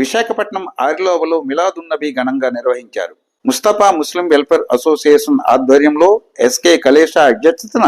విశాఖపట్నం ఆరిలోవలో మిలాదున్నబీ ఘనంగా నిర్వహించారు. Mustafa Muslim welfare association ఆధ్వర్యంలో ఎస్కే కలేష అధ్యక్షతన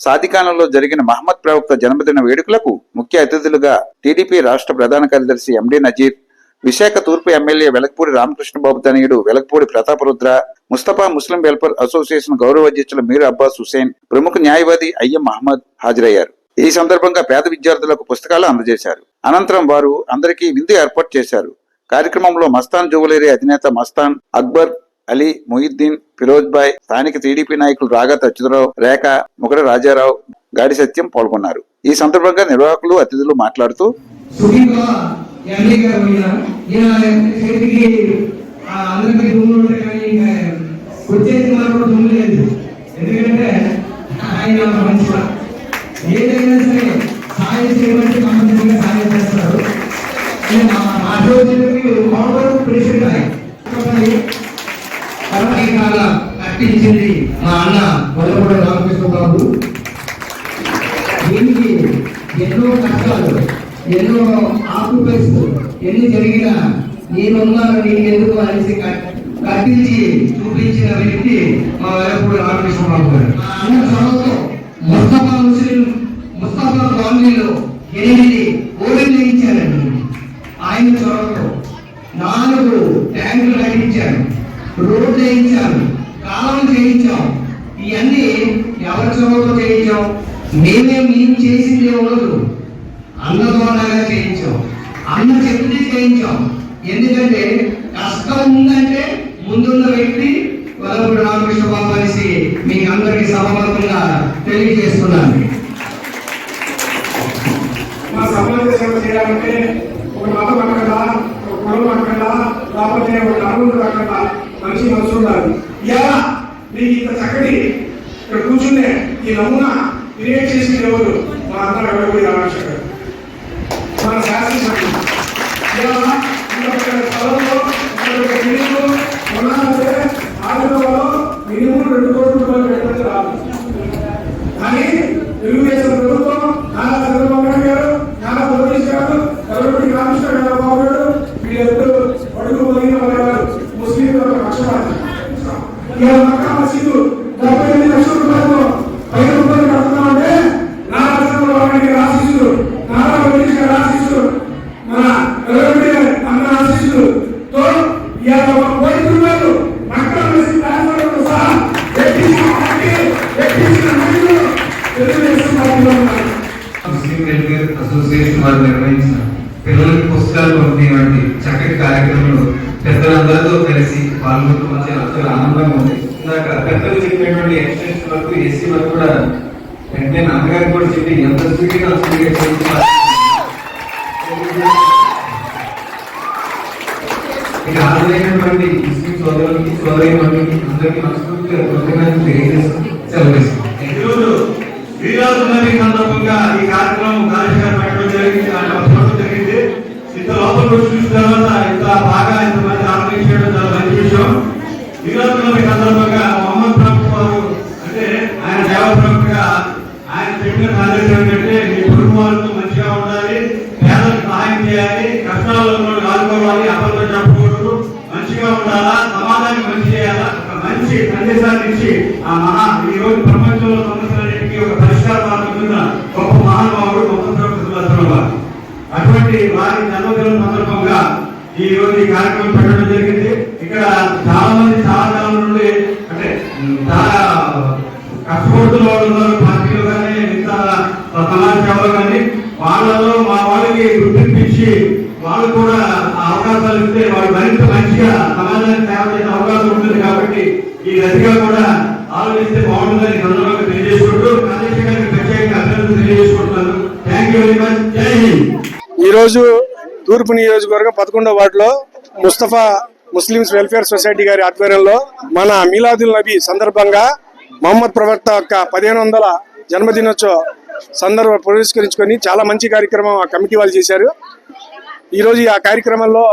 సాధికానంలో జరిగిన మహమ్మద్ ప్రవక్త జన్మదిన వేడుకలకు ముఖ్య అతిథులుగా టీడీపీ రాష్ట్ర ప్రధాన కార్యదర్శి ఎండి నజీర్ విశాఖ తూర్పు ఎమ్మెల్యే వెలకపూడి రామకృష్ణబాబు తనయుడు Velagapudi Prataparudra Mustafa Muslim welfare association గౌరవ అధ్యక్షులు మీర్ అబ్బాస్ హుసేన్ ప్రముఖ న్యాయవాది అయ్యం మహమ్మద్ హాజరయ్యారు. ఈ సందర్భంగా పేద విద్యార్థులకు పుస్తకాలు అందజేశారు. అనంతరం వారు అందరికీ విందు ఏర్పాటు చేశారు. కార్యక్రమంలో మస్తాన్ జువలేరీ అధినేత మస్తాన్ అక్బర్ అలీ మొహిద్దీన్ ఫిరోజ్ బాయ్ స్థానిక టీడీపీ నాయకులు రాగా అచ్యుతరావు రేఖ ముగడ రాజారావు గాడి సత్యం పాల్గొన్నారు. ఈ సందర్భంగా నిర్వాహకులు అతిథులు మాట్లాడుతూ ఎందుకంటే ఆయన ఏదైనా సరే చేయడానికి మమ్మల్ని కంపల్సరీగా సహాయం చేస్తారు. ఈయన మా- ప్రెసిడెంట్ కాల కట్టించింది మా అన్న వల్లపూడి రామకృష్ణ బాబు. దీనికి ఎన్నో కష్టాలు ఎన్నో ఆకుపేస్ ఎన్ని జరిగినా నేనున్నాను నేను ఎందుకు అనేసి కట్టించి చూపించిన వ్యక్తి మా వల్లపూడి రామకృష్ణ బాబు గారు. అన్న చొరవతో ముస్తఫా ముస్లిం ముస్తఫా కాలనీలో ఎనిమిది ఓడిలు ఇచ్చారండి. ఆయన చొరవతో నాలుగు ట్యాంకులు కట్టించారు రోడ్లు వేయించారు. కాలం చేయించాం. ఇవన్నీ ఎవరి చొరవతో చేయించాం? మేమే మేము చేసింది ఉండదు అన్న ద్వారాగా చేయించాం. అన్న చెప్తే చేయించాం. ఎందుకంటే కష్టం ఉందంటే ముందున్న వ్యక్తి వరపుడు రామకృష్ణ బాబు అనేసి మీ అందరికీ సమర్పంగా తెలియజేస్తున్నాను. సమాజ సేవ చేయాలంటే ఒక మతం అక్కడ ఒక కులం అక్కడ లేకపోతే ఒక నలుగురు అక్కడ మనిషి మనసు ఉండాలి ఇలా నీకు ఇంత చక్కటి ఇక్కడ కూర్చునే ఈ నమూనా క్రియేట్ చేసిన ఎవరు మా అందరూ ఎవరు రామకృష్ణ గారు మన శాస్త్రజ్ఞులు ఇలా స్థలంలో ఇంత ఆంధ్రలో మినిమం రెండు తో ఇవాళ ఒక సహా ఎక్కించిన పార్టీ, ఎక్కించిన నాయకులు తెలుగుదేశం పార్టీలో ఉన్నారు. అసోసియేషన్ వారు నిర్వహించిన పిల్లలకి పుస్తకాలు పంపిణీ చక్కటి కార్యక్రమంలో పెద్దలందరితో కలిసి పాల్గొనడం మాకు చాలా ఆనందంగా ఉంది. ఇందాక పెద్దలు చెప్పినటువంటి ఎక్స్టెన్షన్ వరకు ఏసీ వరకు కూడా వెంటనే నాన్నగారికి కూడా చెప్పి ఎంత స్పీడ్గా స్పీడ్గా ఇక హాజరైనటువంటి ముస్లిం సోదరులకి సోదరి అందరికీ మనస్ఫూర్తిగా కృతజ్ఞతలు తెలియజేస్తూ ఈరోజు సందర్భంగా ఈ కార్యక్రమం కార్యక్రమం పెట్టడం జరిగింది. దాంట్లో జరిగింది. ఇంత లోపల చూసిన తర్వాత ఇంత బాగా ఈ రోజు ఈ కార్యక్రమం పెట్టడం జరిగింది. ఇక్కడ చాలా మంది చాలా కాలం నుండి అంటే చాలా కష్టపడుతున్న వాళ్ళు ఉన్నారు. పార్టీలు కానీ మిగతా సమాజ సేవలు కానీ. వాళ్ళలో మా వాళ్ళకి గుర్తింపించి వాళ్ళు కూడా అవకాశాలు ఇస్తే వాళ్ళు మరింత మంచిగా సమాజానికి సేవ చేసే అవకాశం ఉంటుంది కాబట్టి ఈ గతిగా కూడా ఆలోచిస్తే బాగుంటుందని ఈ సందర్భంగా తెలియజేసుకుంటూ ప్రత్యేకంగా ప్రత్యేకంగా అభినందనలు తెలియజేసుకుంటున్నాను. థ్యాంక్ యూ వెరీ మచ్ జై హింద్. ఈరోజు తూర్పు నియోజకవర్గం పదకొండవ వార్డులో ముస్తఫా ముస్లిమ్స్ వెల్ఫేర్ సొసైటీ గారి ఆధ్వర్యంలో మన మీలాదుల్ నబీ సందర్భంగా మహమ్మద్ ప్రవక్త యొక్క పదిహేను వందల జన్మదినోత్సవ సందర్భం పురస్కరించుకొని చాలా మంచి కార్యక్రమం ఆ కమిటీ వాళ్ళు చేశారు. ఈరోజు ఆ కార్యక్రమంలో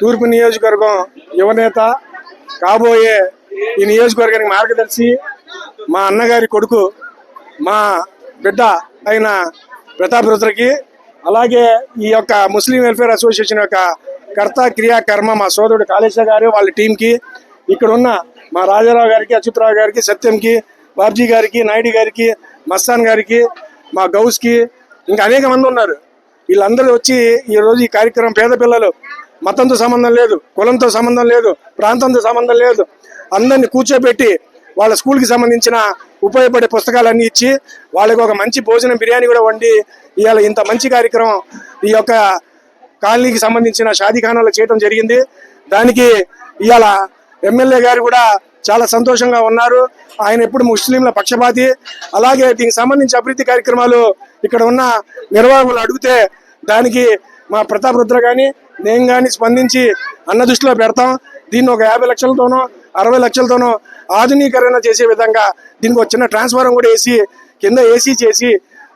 తూర్పు నియోజకవర్గం యువనేత కాబోయే ఈ నియోజకవర్గానికి మార్గదర్శి మా అన్నగారి కొడుకు మా బిడ్డ అయిన ప్రతాప్ రుద్రకి అలాగే ఈ యొక్క ముస్లిం వెల్ఫేర్ అసోసియేషన్ యొక్క కర్త క్రియా కర్మ మా సోదరుడు కాళేశ్వర గారు వాళ్ళ టీంకి ఇక్కడ ఉన్న మా రాజారావు గారికి అచ్యుతరావు గారికి సత్యంకి బాబ్జీ గారికి నాయుడు గారికి మస్తాన్ గారికి మా గౌస్కి ఇంకా అనేక మంది ఉన్నారు. వీళ్ళందరూ వచ్చి ఈరోజు ఈ కార్యక్రమం పేద పిల్లలు మతంతో సంబంధం లేదు కులంతో సంబంధం లేదు ప్రాంతంతో సంబంధం లేదు. అందరిని కూర్చోబెట్టి వాళ్ళ స్కూల్కి సంబంధించిన ఉపయోగపడే పుస్తకాలన్నీ ఇచ్చి వాళ్ళకి ఒక మంచి భోజనం బిర్యానీ కూడా వండి ఇవాళ ఇంత మంచి కార్యక్రమం ఈ యొక్క కాలనీకి సంబంధించిన షాదీఖానాలు చేయడం జరిగింది. దానికి ఇవాళ ఎమ్మెల్యే గారు కూడా చాలా సంతోషంగా ఉన్నారు. ఆయన ఎప్పుడు ముస్లింల పక్షపాతి. అలాగే దీనికి సంబంధించి అభివృద్ధి కార్యక్రమాలు ఇక్కడ ఉన్న నిర్వాహకులు అడిగితే దానికి మా ప్రతాప్ రుద్ర కానీ నేను కానీ స్పందించి అన్న దృష్టిలో పెడతాం. దీన్ని ఒక యాభై లక్షలతోనో అరవై లక్షలతోనూ ఆధునీకరణ చేసే విధంగా దీనికి ఒక చిన్న ట్రాన్స్ఫారం కూడా వేసి కింద ఏసీ చేసి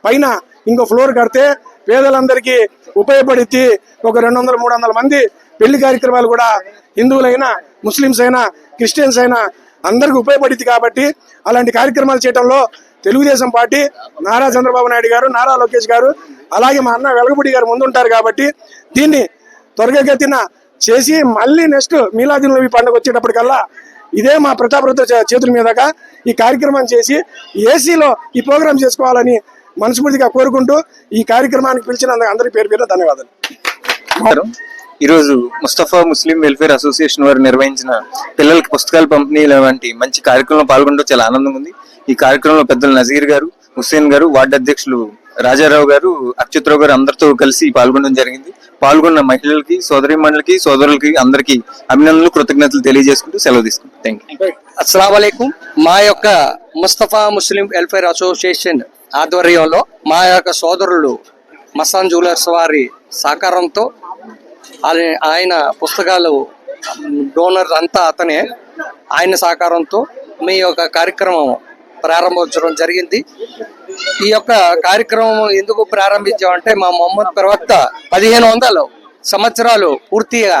పైన ఇంకో ఫ్లోర్ కడితే పేదలందరికీ ఉపయోగపడితే ఒక రెండు వందల మూడు వందల మంది పెళ్ళి కార్యక్రమాలు కూడా హిందువులైనా ముస్లిమ్స్ అయినా క్రిస్టియన్స్ అయినా అందరికి ఉపయోగపడిద్ది కాబట్టి అలాంటి కార్యక్రమాలు చేయడంలో తెలుగుదేశం పార్టీ నారా చంద్రబాబు నాయుడు గారు నారా లోకేష్ గారు అలాగే మా అన్న వెలగపూడి గారు ముందుంటారు కాబట్టి దీన్ని త్వరగతిన చేసి మళ్ళీ నెక్స్ట్ మీలాదిన్ నబీ పండుగ వచ్చేటప్పటికల్లా ఇదే మా ప్రతాప్ చేతుల మీదగా ఈ కార్యక్రమం చేసి ఏసీలో ఈ ప్రోగ్రాం చేసుకోవాలని మనస్ఫూర్తిగా కోరుకుంటూ ఈ కార్యక్రమానికి పిలిచిన అందరి పేరు పేరు ధన్యవాదాలు. ఈరోజు ముస్తఫా ముస్లిం వెల్ఫేర్ అసోసియేషన్ వారు నిర్వహించిన పిల్లలకి పుస్తకాల పంపిణీ వంటి మంచి కార్యక్రమంలో పాల్గొనడం చాలా ఆనందంగా ఉంది. ఈ కార్యక్రమంలో పెద్దలు నజీర్ గారు హుస్సేన్ గారు వార్డు అధ్యక్షులు రాజారావు గారు అచ్యుతరావు గారు అందరితో కలిసి పాల్గొనడం జరిగింది. పాల్గొన్న మహిళలకి సోదరి మండలికి సోదరులకి అందరికీ అభినందనలు కృతజ్ఞతలు తెలియజేసుకుంటూ సెలవు తీసుకుంటాం. థ్యాంక్ యూ అస్సలం మా యొక్క ముస్తఫా ముస్లిం వెల్ఫేర్ అసోసియేషన్ ఆధ్వర్యంలో మా యొక్క సోదరులు మసాన్ జ్యువెలర్స్ వారి సహకారంతో ఆయన- ఆయన పుస్తకాలు డోనర్ అంతా అతనే ఆయన సహకారంతో మీ యొక్క కార్యక్రమం ప్రారంభించడం జరిగింది. ఈ యొక్క కార్యక్రమం ఎందుకు ప్రారంభించామంటే మా మొహమ్మద్ ప్రవక్త పదిహేను వందలు సంవత్సరాలు పూర్తిగా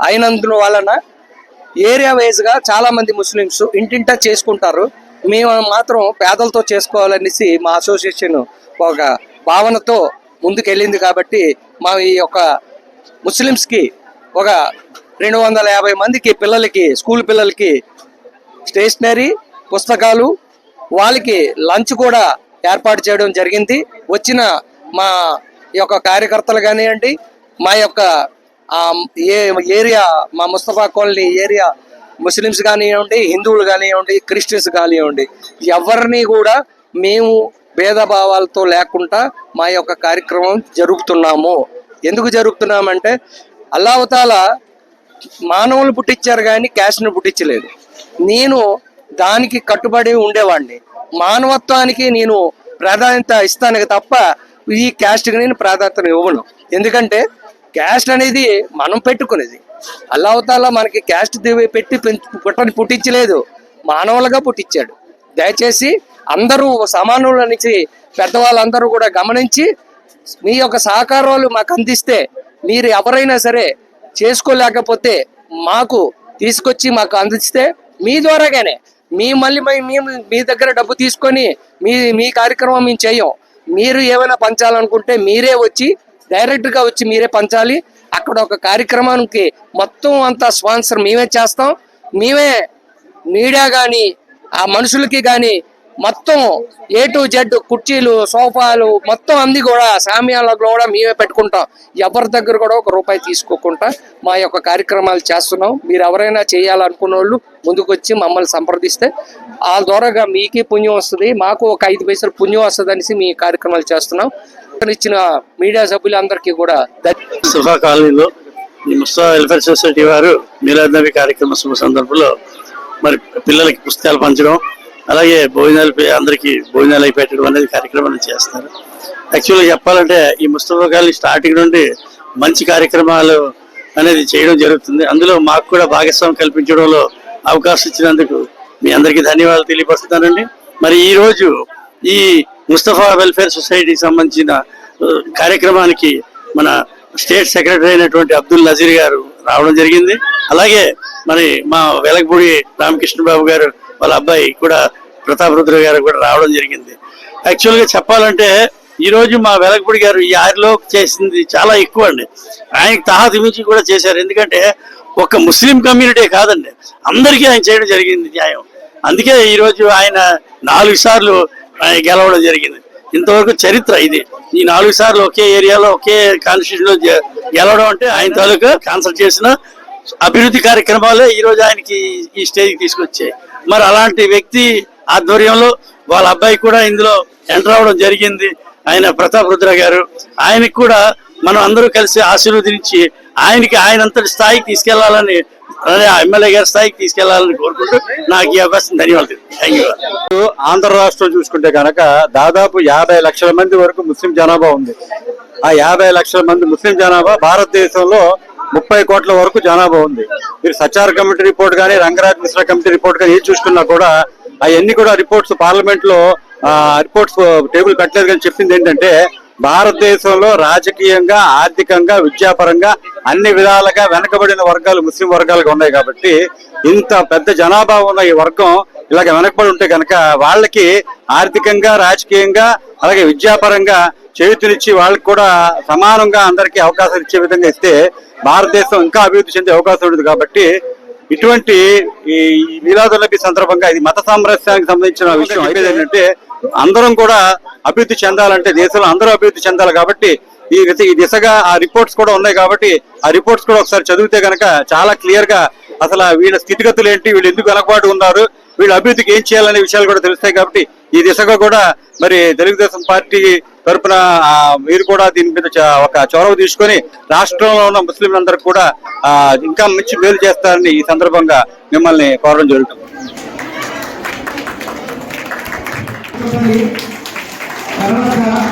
అయినందు వలన ఏరియా వైజ్గా చాలామంది ముస్లిమ్స్ ఇంటింటా చేసుకుంటారు. మేము మాత్రం పేదలతో చేసుకోవాలనేసి మా అసోసియేషన్ ఒక భావనతో ముందుకెళ్ళింది కాబట్టి మా ఈ యొక్క ముస్లిమ్స్కి ఒక రెండు వందల యాభై మందికి పిల్లలకి స్కూల్ పిల్లలకి స్టేషనరీ పుస్తకాలు వాళ్ళకి లంచ్ కూడా ఏర్పాటు చేయడం జరిగింది. వచ్చిన మా యొక్క కార్యకర్తలు కానివ్వండి మా యొక్క ఏ ఏరియా మా ముస్తఫా కాలనీ ఏరియా ముస్లిమ్స్ కానివ్వండి హిందువులు కానివ్వండి క్రిస్టియన్స్ కానివ్వండి ఎవరిని కూడా మేము భేదభావాలతో లేకుండా మా యొక్క కార్యక్రమం జరుపుతున్నాము. ఎందుకు జరుపుతున్నామంటే అల్లావతాల మానవులు పుట్టించారు కానీ క్యాష్ను పుట్టించలేదు. నేను దానికి కట్టుబడి ఉండేవాడిని. మానవత్వానికి నేను ప్రాధాన్యత ఇస్తాను తప్ప ఈ క్యాస్ట్కి నేను ప్రాధాన్యత ఇవ్వను. ఎందుకంటే క్యాస్ట్ అనేది మనం పెట్టుకునేది. అల్లావతాల మనకి క్యాస్ట్ దివి పెట్టి పుట్టని పుట్టించలేదు. మానవులుగా పుట్టించాడు. దయచేసి అందరూ సమానుల నుంచి పెద్దవాళ్ళందరూ కూడా గమనించి మీ యొక్క సహకారాలు మాకు అందిస్తే మీరు ఎవరైనా సరే చేసుకోలేకపోతే మాకు తీసుకొచ్చి మాకు అందిస్తే మీ ద్వారాగానే మీ మళ్ళీ మేము మీ దగ్గర డబ్బు తీసుకొని మీ మీ కార్యక్రమం మేము చేయం. మీరు ఏమైనా పంచాలనుకుంటే మీరే వచ్చి డైరెక్ట్గా వచ్చి మీరే పంచాలి. అక్కడ ఒక కార్యక్రమానికి మొత్తం అంతా స్పాన్సర్ మేమే చేస్తాం. మేమే మీడియా కానీ ఆ మనుషులకి కానీ మొత్తం ఏ టు జెడ్ కుర్చీలు సోఫాలు మొత్తం అన్ని కూడా సామ్యాలకు కూడా మేమే పెట్టుకుంటాం. ఎవరి దగ్గర కూడా ఒక రూపాయి తీసుకోకుండా మా యొక్క కార్యక్రమాలు చేస్తున్నాం. మీరు ఎవరైనా చేయాలనుకున్న వాళ్ళు ముందుకొచ్చి మమ్మల్ని సంప్రదిస్తే ఆ ద్వారాగా మీకే పుణ్యం వస్తుంది. మాకు ఒక ఐదు పైసలు పుణ్యం వస్తుంది అనేసి మీ కార్యక్రమాలు చేస్తున్నాం. ఇచ్చిన మీడియా సభ్యులందరికీ కూడా ధన్య- సుఫా కాలనీలో ఈ ముస్తా వెల్ఫేర్ సొసైటీ వారు మీలాద్ నబీ కార్యక్రమ శుభ సందర్భంలో మరి పిల్లలకి పుస్తకాలు పంచడం అలాగే భోజనాలు పే- అందరికీ భోజనాలు అయి పెట్టడం అనేది కార్యక్రమాన్ని చేస్తారు. యాక్చువల్గా చెప్పాలంటే ఈ ముస్తఫా కాలనీ స్టార్టింగ్ నుండి మంచి కార్యక్రమాలు అనేది చేయడం జరుగుతుంది. అందులో మాకు కూడా భాగస్వామ్యం కల్పించడంలో అవకాశం ఇచ్చినందుకు మీ అందరికీ ధన్యవాదాలు తెలియపరుస్తున్నానండి. మరి ఈరోజు ఈ ముస్తఫా వెల్ఫేర్ సొసైటీకి సంబంధించిన కార్యక్రమానికి మన స్టేట్ సెక్రటరీ అయినటువంటి అబ్దుల్ నజీర్ గారు రావడం జరిగింది. అలాగే మరి మా వెలగపూడి రామకృష్ణ బాబు గారు వాళ్ళ అబ్బాయి కూడా ప్రతాప్ రుద్ర గారు కూడా రావడం జరిగింది. యాక్చువల్గా చెప్పాలంటే ఈ రోజు మా వెలగపూడి గారు ఈ ఆరిలో చేసింది చాలా ఎక్కువ అండి. ఆయనకి తహాతి మించి కూడా చేశారు. ఎందుకంటే ఒక ముస్లిం కమ్యూనిటీ కాదండి. అందరికీ ఆయన చేయడం జరిగింది న్యాయం. అందుకే ఈ రోజు ఆయన నాలుగు సార్లు ఆయన గెలవడం జరిగింది. ఇంతవరకు చరిత్ర ఇది. ఈ నాలుగు సార్లు ఒకే ఏరియాలో ఒకే కాన్స్టిట్యూషన్లో గెలవడం అంటే ఆయన తాలూకా కాన్సల్ట్ చేసిన అభివృద్ధి కార్యక్రమాలే ఈ రోజు ఆయనకి ఈ స్టేజ్కి తీసుకొచ్చాయి. మరి అలాంటి వ్యక్తి ఆధ్వర్యంలో వాళ్ళ అబ్బాయి కూడా ఇందులో ఎంటర్ అవడం జరిగింది. ఆయన ప్రతాప్ రుద్ర గారు. ఆయనకి కూడా మనం అందరూ కలిసి ఆశీర్వదించి ఆయనకి ఆయనంతటి స్థాయికి తీసుకెళ్ళాలని ఎమ్మెల్యే గారి స్థాయికి తీసుకెళ్ళాలని కోరుకుంటూ నాకు ఈ అవకాశం ధన్యవాదాలు. థ్యాంక్ యూ ఆంధ్ర రాష్ట్రం చూసుకుంటే కనుక దాదాపు యాభై లక్షల మంది వరకు ముస్లిం జనాభా ఉంది. ఆ యాభై లక్షల మంది ముస్లిం జనాభా భారతదేశంలో ముప్పై కోట్ల వరకు జనాభా ఉంది. మీరు సచార్ కమిటీ రిపోర్ట్ కానీ రంగరాజ్ మిశ్రా కమిటీ రిపోర్ట్ కానీ ఏది చూసుకున్నా కూడా అవన్నీ కూడా రిపోర్ట్స్ పార్లమెంట్లో రిపోర్ట్స్ టేబుల్ పెట్టలేదు కానీ చెప్పింది ఏంటంటే భారతదేశంలో రాజకీయంగా ఆర్థికంగా విద్యాపరంగా అన్ని విధాలుగా వెనకబడిన వర్గాలు ముస్లిం వర్గాలుగా ఉన్నాయి కాబట్టి ఇంత పెద్ద జనాభా ఉన్న ఈ వర్గం ఇలాగ వెనకబడి ఉంటే కనుక వాళ్ళకి ఆర్థికంగా రాజకీయంగా అలాగే విద్యాపరంగా చేతునిచ్చి వాళ్ళకి కూడా సమానంగా అందరికీ అవకాశం ఇచ్చే విధంగా ఇస్తే భారతదేశం ఇంకా అభివృద్ధి చెందే అవకాశం ఉండదు కాబట్టి ఇటువంటి ఈ మీలాదులకి సందర్భంగా ఇది మత సామరస్యానికి సంబంధించిన విషయం. అయితే ఏంటంటే అందరం కూడా అభివృద్ధి చెందాలంటే దేశంలో అందరూ అభివృద్ధి చెందాలి కాబట్టి ఈ ఈ దిశగా ఆ రిపోర్ట్స్ కూడా ఉన్నాయి కాబట్టి ఆ రిపోర్ట్స్ కూడా ఒకసారి చదివితే కనుక చాలా క్లియర్గా అసలు వీళ్ళ స్థితిగతులు ఏంటి వీళ్ళు ఎందుకు వెనకబాటు ఉన్నారు వీళ్ళ అభివృద్ధికి ఏం చేయాలనే విషయాలు కూడా తెలుస్తాయి కాబట్టి ఈ దిశగా కూడా మరి తెలుగుదేశం పార్టీ తరపున మీరు కూడా దీని మీద ఒక చొరవ తీసుకొని రాష్ట్రంలో ఉన్న ముస్లింలందరికీ కూడా ఇంకా మంచి మేలు చేస్తారని ఈ సందర్భంగా మిమ్మల్ని కోరడం జరుగుతుంది. తర్వాత